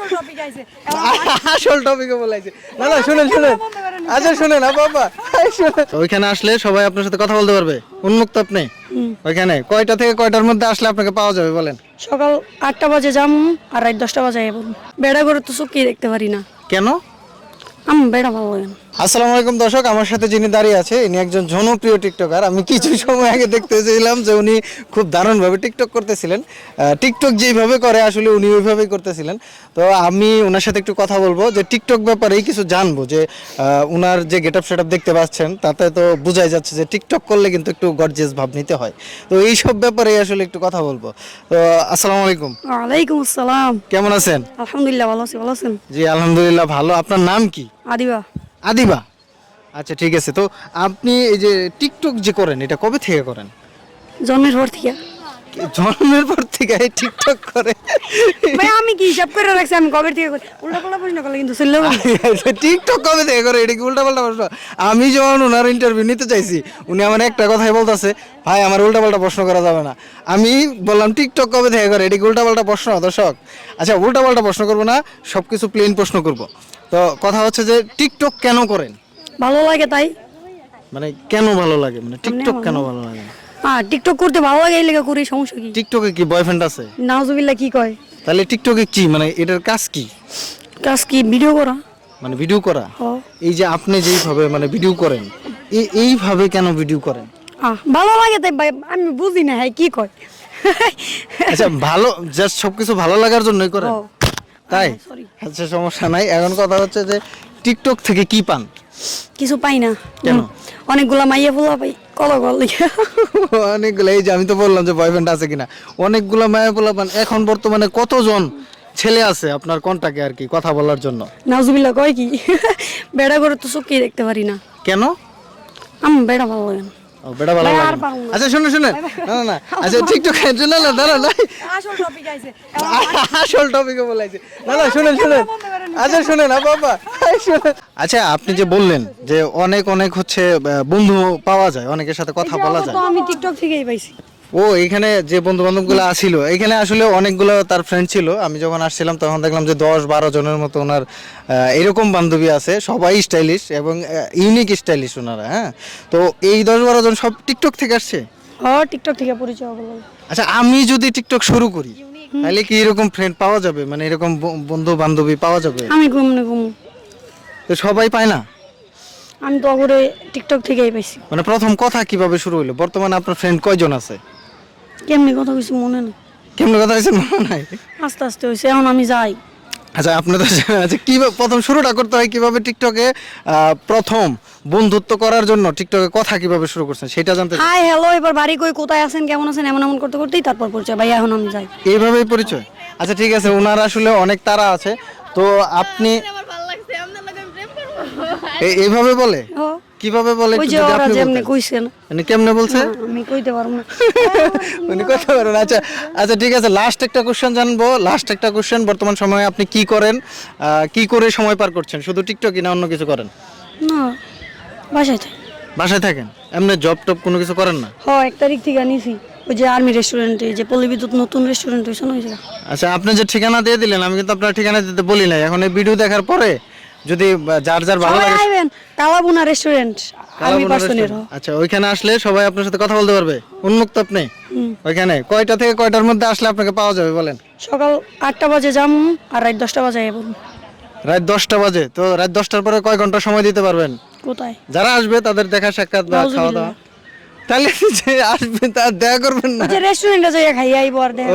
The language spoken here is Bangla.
আসল টপিক আইছে। আসল টপিকে বলাইছে। না না শুনেন শুনেন। আচ্ছা শুনেন আপা আপা ওইখানে আসলে সবাই আপনার সাথে কথা বলতে পারবে। উন্মুক্ত আপনি? ওইখানে কয়টা থেকে কয়টার মধ্যে আসলে আপনাকে পাওয়া যাবে বলেন? সকাল আটটা বাজে যাম আর রাত দশটা বাজে বেড়া করে তো চুকিয়ে দেখতে পারি না। কেন? আমি বেড়া ভালো লাগে না। আসসালামু আলাইকুম দর্শক আমার সাথে যিনি দাঁড়িয়ে আছে ইনি একজন জনপ্রিয় টিকটকার। আমি কিছু সময় আগে দেখতে চেয়েছিলাম যে উনি খুব দারুণভাবে টিকটক করতেছিলেন। টিকটক যেইভাবে করে আসলে উনি ওইভাবেই করতেছিলেন। তো আমি ওনার সাথে একটু কথা বলব যে টিকটক ব্যাপারেই কিছু জানব যে ওনার যে গেট আপ সেট দেখতে পাচ্ছেন তাতে তো বোঝাই যাচ্ছে যে টিকটক করলে কিন্তু একটু গর্জিয়াস ভাব নিতে হয়। তো এই সব ব্যাপারে আসলে একটু কথা বলব। তো আসসালামু আলাইকুম। ওয়ালাইকুম আসসালাম। কেমন আছেন? আলহামদুলিল্লাহ ভালো আছি ভালো আছেন? জি আলহামদুলিল্লাহ ভালো। আপনার নাম কি? আদিবা। আদিবা। আচ্ছা ঠিক আছে। তো আপনি এই যে টিকটক যে করেন, এটা কবে থেকে করেন? জন্মের পর থেকে। জন্মের পর থেকে এই টিকটক করে। ভাই আমি কি হিসাব করে রাখছি? আমি কবে থেকে উল্টা পাল্টা প্রশ্ন করলে কিন্তু চললে টিকটক কবে থেকে করে? এটা কি উল্টা পাল্টা প্রশ্ন? আমি যখন ওনার ইন্টারভিউ নিতে চাইছি উনি আমার একটা কথাই বলতেছে ভাই আমার উল্টা পাল্টা প্রশ্ন করা যাবে না। আমি বললাম টিকটক কবে থেকে করে? এটা কি উল্টা পাল্টা প্রশ্ন দর্শক? আচ্ছা উল্টা পাল্টা প্রশ্ন করব না সব কিছু প্লেন প্রশ্ন করব। তো কথা হচ্ছে যে টিকটক কেন করেন? ভালো লাগে তাই? মানে কেন ভালো লাগে? মানে টিকটক কেন ভালো লাগে? হ্যাঁ টিকটক করতে ভালো লাগে এই লেগে করি সমস্যা কি? টিকটকে কি বয়ফ্রেন্ড আছে? নাউজুবিল্লাহ কি কয়? তাহলে টিকটকে কি মানে এটার কাজ কি? কাজ কি ভিডিও করা? মানে ভিডিও করা? এই যে আপনি যেইভাবে মানে ভিডিও করেন এই এইভাবে কেন ভিডিও করেন? ভালো লাগে তাই আমি বুঝি না হ্যাঁ কি কয়? আচ্ছা ভালো জাস্ট সবকিছু ভালো লাগার জন্যই করেন। তাই? সরি আচ্ছা সমস্যা নাই। এখন কথা হচ্ছে যে টিকটক থেকে কি পান? কিছু পাই না। অনেকগুলা মাইয়া ফুলা পাই কল কল অনেকগুলো এই যে আমি তো বললাম যে বয়ফ্রেন্ড আছে কিনা অনেকগুলো পোলা পান। এখন বর্তমানে কতজন ছেলে আছে আপনার কন্টাকে আর কি কথা বলার জন্য? নাউজুবিল্লাহ কয় কি? বেড়া করে তো দেখতে পারি না। কেন? আম বেড়া ভালো লাগে না। ভালো না। না। আচ্ছা শুনে শুনে না না না। আচ্ছা টিকটক না না দাঁড়া না আসল টপিক আইছে। আসল টপিকে বলাইছে না না শুনেন শুনেন। আচ্ছা শুনেন আপা আপা শুনেন। আচ্ছা আপনি যে বললেন যে অনেক অনেক হচ্ছে বন্ধু পাওয়া যায় অনেকের সাথে কথা বলা যায়। আমি টিকটক থেকেই পাইছি। ও এখানে যে বন্ধু বান্ধবগুলো আসছিল এখানে আসলে অনেকগুলো তার ফ্রেন্ড ছিল। আমি যখন আসছিলাম তখন দেখলাম যে দশ বারো জনের মতো ওনার এরকম বান্ধবী আছে সবাই স্টাইলিশ এবং ইউনিক স্টাইলিশ ওনারা হ্যাঁ? তো এই দশ বারো জন সব টিকটক থেকে আসছে? হ টিকটক থেকে পরিচয় হলো আচ্ছা আমি যদি টিকটক শুরু করি তাহলে কি এরকম ফ্রেন্ড পাওয়া যাবে? মানে এরকম বন্ধু বান্ধবী পাওয়া যাবে? আমি ঘুমনে ঘুমু। তো সবাই পায় না? আমি তো অগরে টিকটক থেকেই পাইছি। মানে প্রথম কথা কীভাবে শুরু হলো বর্তমানে আপনার ফ্রেন্ড কয়জন আছে? কেমনি কথা কিছু মনে নেই। কেমন কথা হয়েছে মনে নাই? আস্তে আস্তে হয়েছে এখন আমি যাই। আচ্ছা আপনি তো আচ্ছা কীভাবে প্রথম শুরুটা করতে হয় কীভাবে টিকটকে প্রথম বন্ধুত্ব করার জন্য টিকটকে কথা কীভাবে শুরু করছেন সেটা জানতে। হাই হ্যালো এবার বাড়ি কই কোথায় আছেন কেমন আছেন এমন এমন করতে করতেই তারপর পরিচয়। ভাই এখন আমি যাই। এইভাবেই পরিচয়? আচ্ছা ঠিক আছে ওনার আসলে অনেক তারা আছে। তো আপনি আমার ভালো লাগছে আপনার লগে আমি প্রেম করব এ- এইভাবে বলে? কীভাবে বলে ওই যে ওরা আপনি যেমনি বলতেন। কইছে না। মানে কেমনে বলছে? আমি কইতে পারব না। উনি আচ্ছা আচ্ছা ঠিক আছে লাস্ট একটা কোশ্চেন জানব। লাস্ট একটা কোশ্চেন বর্তমান সময়ে আপনি কি করেন? কি করে সময় পার করছেন? শুধু টিকটকই না অন্য কিছু করেন? না বাসায় থাকি। বাসায় থাকেন? এমনি জব টব কোনো কিছু করেন না? এক তারিখ থেকে নিছি ওই যে আর্মি রেস্টুরেন্টে যে পল্লী বিদ্যুৎ নতুন রেস্টুরেন্ট হয়েছে না আচ্ছা আপনি যে ঠিকানা দিয়ে দিলেন আমি কিন্তু আপনার ঠিকানা দিতে বলি নাই। এখন এই ভিডিও দেখার পরে যদি যার যার ভালো লাগে আইবেন কালাবুনা রেস্টুরেন্ট কালাবুনা পার্সনের আচ্ছা ওইখানে আসলে সবাই আপনার সাথে কথা বলতে পারবে। উন্মুক্ত আপনি? ওইখানে? কয়টা থেকে কয়টার মধ্যে আসলে আপনাকে পাওয়া যাবে বলেন? সকাল আটটা বাজে যাম আর রাত দশটা বাজে আইব। রাত দশটা বাজে। তো রাত দশটার পরে কয় ঘণ্টা সময় দিতে পারবেন? কোথায়? যারা আসবে তাদের দেখা সাক্ষাৎ বা খাওয়া দাওয়া। তাহলে যে আসবে তার দেখা করবেন না। যে রেস্টুরেন্টে যাই খাই আইব আর দেখা